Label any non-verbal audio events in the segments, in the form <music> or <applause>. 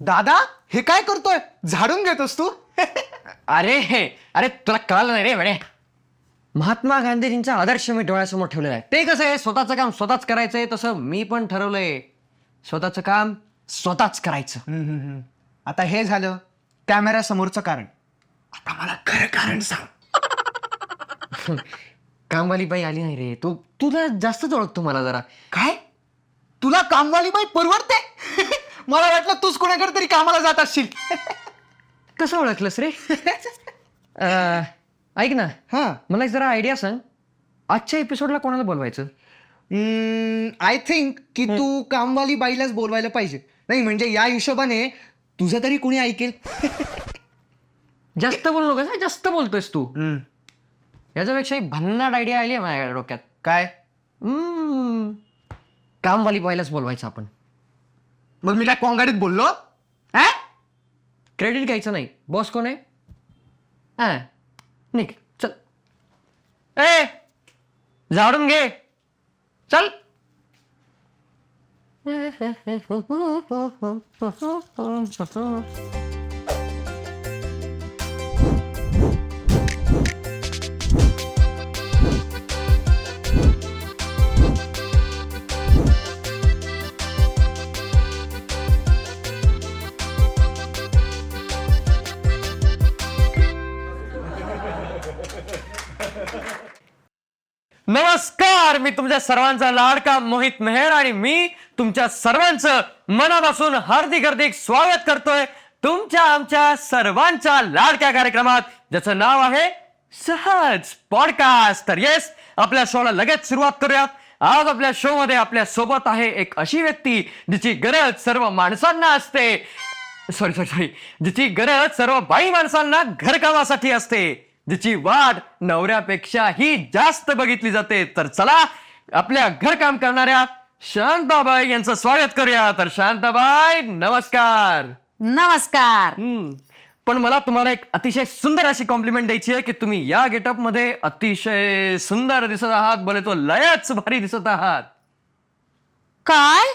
दादा हे काय करतोय? झाडून घेतोस तू? <laughs> अरे हे अरे तुला कळलं नाही रे म्हणे महात्मा गांधीजींचा आदर्श मी डोळ्यासमोर ठेवलेला आहे. ते कसं आहे? स्वतःचं काम स्वतःच करायचंय तसं मी पण ठरवलंय. स्वतःचं काम स्वतःच करायचं. हम्म, हम्म, हम्म. आता हे झालं कॅमेरा समोरचं कारण. आता मला खरं कारण सांग. <laughs> कामवाली बाई आली नाही रे. तू तुला जास्तच ओळखतो मला जरा. काय? तुला कामवाली बाई परवडते? मला वाटलं तूच कोणाकडे तरी कामाला जात असशील. कसं ओळखलंस रे? <laughs> अं, ऐक ना. हा. मला एक जरा आयडिया सांग. आजच्या एपिसोडला कोणाला बोलवायचं? आय थिंक की तू कामवाली बाईलाच बोलवायला पाहिजे. नाही म्हणजे या हिशोबाने तुझं तरी कुणी ऐकेल? जास्त बोलू नकोस हं, जास्त बोलतोयस तू. याच्यापेक्षा एक भन्नाट आयडिया आली आहे माझ्या डोक्यात. काय? हम्म, कामवाली बाईलाच बोलवायचं आपण. मग मी काय कोंगाडीत बोललो? हा? क्रेडिट घ्यायचं नाही. बॉस कोण आहे? हा. निघ. चल. ए! झाडून घे. चल. <laughs> नमस्कार मी तुमच्या सर्वांचा लाडका मोहित मेहर आणि मी तुमच्या सर्वांचं मनापासून हार्दिक हार्दिक स्वागत करतोय तुमच्या आमच्या सर्वांच्या लाडक्या कार्यक्रमात ज्याचं नाव आहे सहज पॉडकास्ट तर येस आपल्या शोला लगेच सुरुवात करूयात. आज आपल्या शो मध्ये आपल्यासोबत आहे एक अशी व्यक्ती जिची गरज सर्व माणसांना असते. सॉरी सॉरी सॉरी जिची गरज सर्व बाई माणसांना घरकामासाठी असते. जिची वाट नवऱ्यापेक्षाही जास्त बघितली जाते. तर चला आपल्या घरकाम करणाऱ्या शांताबाई यांचं स्वागत करूया. तर शांताबाई नमस्कार. नमस्कार. पण मला तुम्हाला एक अतिशय सुंदर अशी कॉम्प्लिमेंट द्यायची आहे की तुम्ही या गेटअपमध्ये अतिशय सुंदर दिसत आहात. बोले तो लयच भारी दिसत आहात. काय?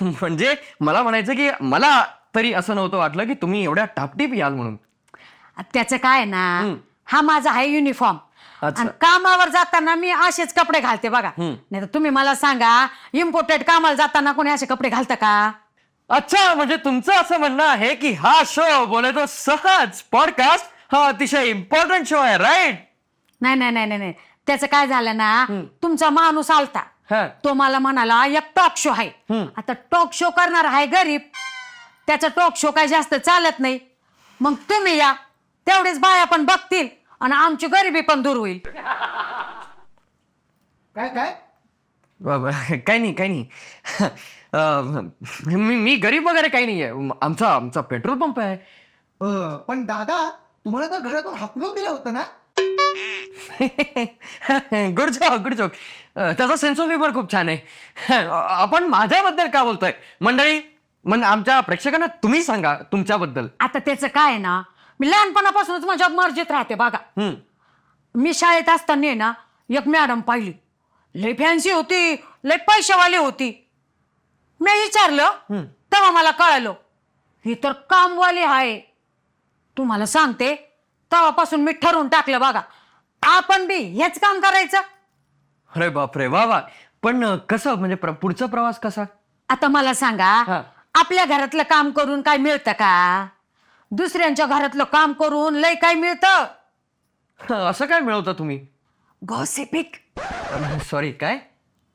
म्हणजे मला म्हणायचं की मला तरी असं नव्हतं वाटलं की तुम्ही एवढ्या टापटीप याल म्हणून. त्याचं काय ना हा माझा आहे युनिफॉर्म अच्छा. आणि कामावर जाताना मी असेच कपडे घालते बघा. नाही तर तुम्ही मला सांगा इम्पोर्टेड कामाला जाताना कोणी असे कपडे घालतं का? अच्छा म्हणजे तुमचं असं म्हणणं आहे की हा शो बोले तो सहज पॉडकास्ट हा अतिशय इम्पॉर्टंट शो आहे राईट नाही नाही नाही नाही नाही. त्याचं काय झालं ना तुमचा माणूस आलता. हा. तो मला म्हणाला एक टॉक शो आहे. आता टॉक शो करणार आहे गरीब. त्याचा टॉक शो काय जास्त चालत नाही. मग तुम्ही या. तेवढेच बाया पण बघतील आणि आमची गरिबी पण दूर होईल. काय काय? बाबा, काही नाही काही नाही. अं, मी मी गरीब वगैरे काही नाही आहे आमचा आमचा पेट्रोल पंप आहे. अं, पण दादा तुम्हाला तर घरातून हाकलून दिलं होतं ना? <laughs> गुड जोक गुड जोक त्याचा सेन्स ऑफ ह्युमर खूप छान आहे. आपण माझ्याबद्दल का बोलतोय? मंडळी मन आमच्या प्रेक्षकांना तुम्ही सांगा तुमच्याबद्दल. आता त्याचं काय आहे ना मी लहानपणापासूनच माझ्या मर्जीत राहते बघा. हम्म. मी शाळेत असताना आहे ना एक मॅडम पाहिली. लय फॅन्सी होती लय पैशावाली होती. मी विचारलं तेव्हा मला कळालं ही तर कामवाली आहे. तुम्हाला सांगते तेव्हापासून मी ठरवून टाकलं बघा. आपण बी हेच काम करायचं. अरे बापरे वा वा. पण अं, कसं म्हणजे प्र- पुढचा प्रवास कसा? आता मला हा. सांगा आपल्या घरातलं काम करून काय मिळतं का? दुसऱ्यांच्या घरातलं काम करून लय काय मिळतं? असं काय मिळवता तुम्ही? गॉसिपिक सॉरी काय?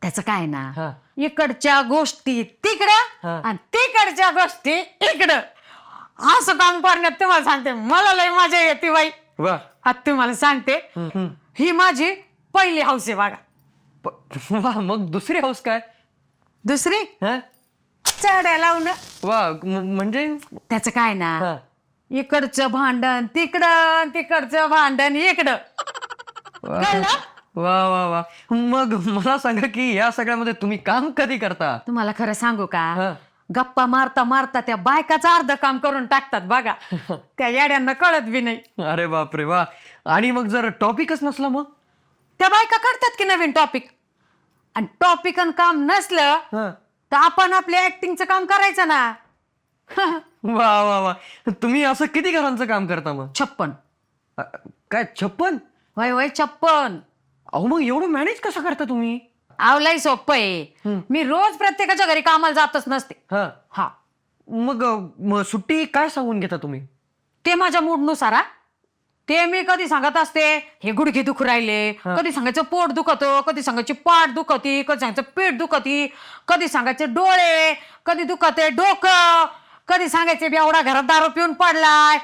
त्याचं काय हा. ना? इकडच्या गोष्टी तिकडं हा. आणि तिकडच्या गोष्टी इकडं. असं काम करण्यात तुम्हाला सांगते मला लय मजा येते बाई. वा. आता तुम्हाला सांगते ही माझी पहिली हाऊस आहे बघा. प- वा मग दुसरी हाऊस काय? दुसरी? हा? चढ्या लावणं. वा म- म्हणजे? त्याचं काय ना हा. इकडचं भांडण तिकडं तिकडचं भांडण इकडं. वा कळलं? वा वा वा. मग मला सांगा की या सगळ्यामध्ये तुम्ही काम कधी करता? तुम्हाला खरं सांगू. का? गप्पा मारता मारता त्या बायकाचं अर्ध काम करून टाकतात बघा. <laughs> त्या येड्यांना कळत बी नाही. अरे बापरे वा. आणि मग जर टॉपिकच नसला मग? त्या बायका काढतात की नवीन टॉपिक? आणि टॉपिक काम नसलं हा. तर आपण आपल्या ऍक्टिंगचं काम करायचं ना. <laughs> वा वा वा. तुम्ही असं किती घरांचं काम करता मग? छप्पन. अ, काय छप्पन? वय वय छप्पन. अहो मग एवढं मॅनेज कसं करता तुम्ही? आवलाई सोपं आहे. मी रोज प्रत्येकाच्या घरी कामाला जातच नसते. हा. हा. मग अ, सुट्टी काय सांगून घेता तुम्ही? ते माझ्या मूडनुसार हा. ते मी कधी सांगत असते हे गुडघे दुखू राहिले. कधी सांगायचं पोट दुखतो कधी सांगायची पाठ दुखती कधी सांगायचं पेट दुखती कधी सांगायचे डोळे कधी दुखते डोकं कधी सांगायचे एवढा घरात दारू पिऊन पडलाय.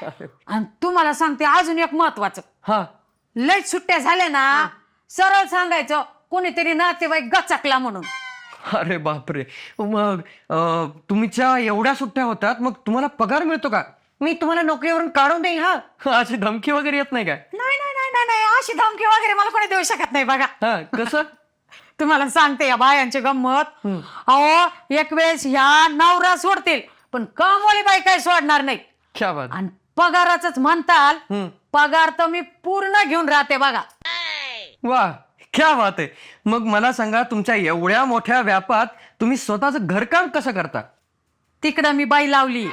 आणि तुम्हाला सांगते अजून एक महत्वाचं. हा. लय सुट्ट्या झाल्या ना सरळ सांगायचं कोणीतरी नातेवाईक गचकला म्हणून. अरे बापरे. मग अ, तुमच्या एवढ्या सुट्ट्या होतात मग तुम्हाला पगार मिळतो का? मी तुम्हाला नोकरीवरून काढून देईन हा. अशी धमकी वगैरे येत नाही काय नाही नाही नाही नाही नाही. अशी धमकी वगैरे मला कोणी देऊ शकत नाही बघा. हा कसं? <laughs> तुम्हाला सांगते या बायांची गंमत. अहो एक वेळेस ह्या नवरा सोडतील. पण कामवाली बाई काय सोडणार नाही. क्या बात. आणि पगाराच म्हणताल हम्म. पगार तर मी पूर्ण घेऊन राहते बघा. वा क्या बात आहे. मग मला सांगा तुमच्या एवढ्या मोठ्या व्यापात तुम्ही स्वतःचं घरकाम कसं करता? तिकडं मी बाई लावली.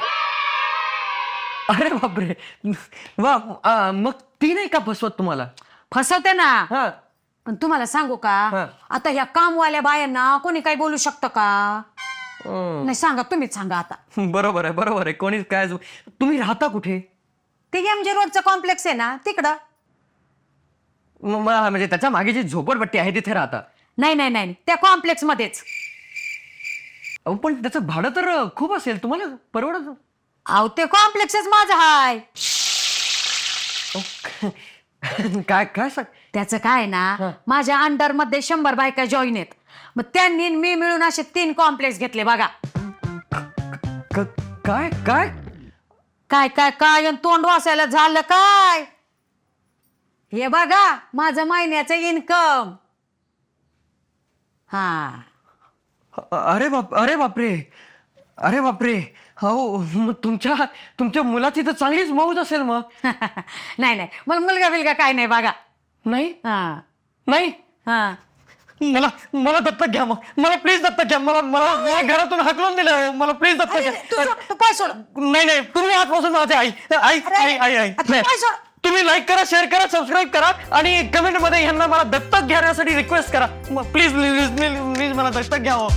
अरे बापरे. वा आ, मग ती नाही का फसवत तुम्हाला? फसवते ना. हा. पण तुम्हाला सांगू का? हा. आता ह्या कामवाल्या बायांना कोणी काही बोलू शकतं का? नाही सांगा तुम्हीच सांगा आता. <laughs> बरोबर आहे बरोबर आहे. कोणीच काय तुम्ही राहता कुठे? ते एम जी रोडचं कॉम्प्लेक्स आहे ना तिकडं. म- म- म्हणजे त्याच्यामागे जी झोपडपट्टी आहे तिथे राहता. नाही नाही नाही त्या कॉम्प्लेक्स मध्येच. अहो पण त्याचं भाडं तर खूप असेल. तुम्हाला परवडत अहो ते कॉम्प्लेक्सच माझं हाय. <laughs> काय काय सांग त्याचं काय ना माझ्या अंडरमध्ये शंभर बायका जॉईन आहेत. मग त्यांनी आणि मी मिळून असे तीन कॉम्प्लेक्स घेतले बघा. क- काय? काय? काय काय काय? आणि तोंड वाचायला झालं काय? हे बघा माझं महिन्याचं इन्कम हा. अ- अरे बाप अरे बापरे. अरे बापरे. हो मग तुमच्या तुमच्या मुलाची तर चांगलीच मौज असेल मग. <laughs> नाही नाही. मला मुलगा बिलगा काय नाही बघा. नाही? हा. नाही? हा. मला मला दत्तक घ्या मग. मला प्लीज दत्तक घ्या. मला मला मला घरातून हाकलून दिलं. मला प्लीज दत्तक तू घ्या. सोड, तू पाय सोड? नाही नाही तुम्ही आजपासून माझे आई आई अरे, आई आई आई. नाही. पाय सोड. तुम्ही लाईक करा शेअर करा सबस्क्राईब करा आणि कमेंटमध्ये ह्यांना मला दत्तक घेण्यासाठी रिक्वेस्ट करा. प्लीज प्लीज प्लीज मला दत्तक घ्यावं